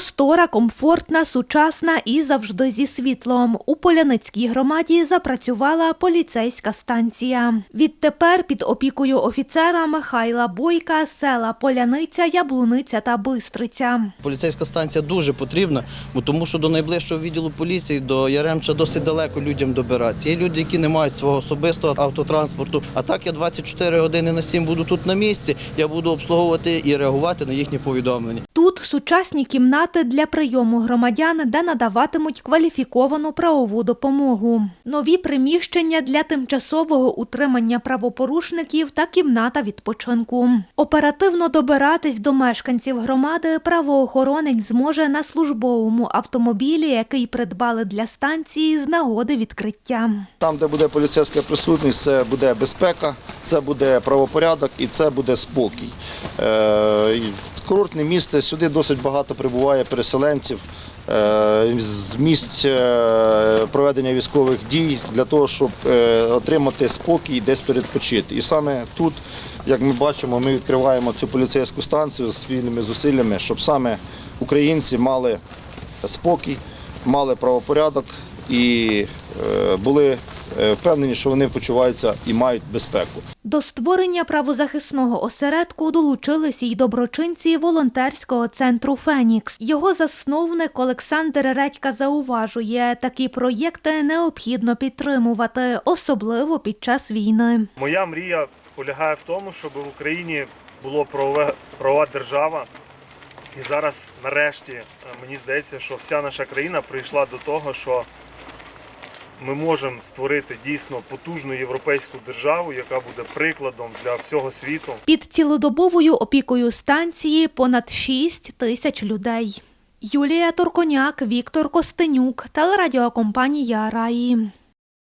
Простора, комфортна, сучасна і завжди зі світлом. У Поляницькій громаді запрацювала поліцейська станція. Відтепер під опікою офіцера Михайла Бойка села Поляниця, Яблуниця та Бистриця. Поліцейська станція дуже потрібна, бо тому що до найближчого відділу поліції, до Яремча досить далеко людям добиратися. Є люди, які не мають свого особистого автотранспорту. А так я 24 години на 7 буду тут на місці. Я буду обслуговувати і реагувати на їхні повідомлення. Тут сучасні кімнати для прийому громадян, де надаватимуть кваліфіковану правову допомогу. Нові приміщення для тимчасового утримання правопорушників та кімната відпочинку. Оперативно добиратись до мешканців громади правоохоронець зможе на службовому автомобілі, який придбали для станції з нагоди відкриття. Там, де буде поліцейська присутність, це буде безпека, це буде правопорядок і це буде спокій. Курортне місце, сюди досить багато прибуває переселенців е, з місць е, проведення військових дій для того, щоб е, отримати спокій і десь передпочити. І саме тут, як ми бачимо, ми відкриваємо цю поліцейську станцію з спільними зусиллями, щоб саме українці мали спокій, мали правопорядок і були впевнені, що вони почуваються і мають безпеку. До створення правозахисного осередку долучилися й доброчинці волонтерського центру Фенікс. Його засновник Олександр Редька зауважує, такі проєкти необхідно підтримувати, особливо під час війни. Моя мрія полягає в тому, щоб в Україні було правове, правова держава. І зараз, нарешті, мені здається, що вся наша країна прийшла до того, що ми можемо створити дійсно потужну європейську державу, яка буде прикладом для всього світу. Під цілодобовою опікою станції понад 6 тисяч людей. Юлія Торконяк, Віктор Костенюк, телерадіокомпанія Раї.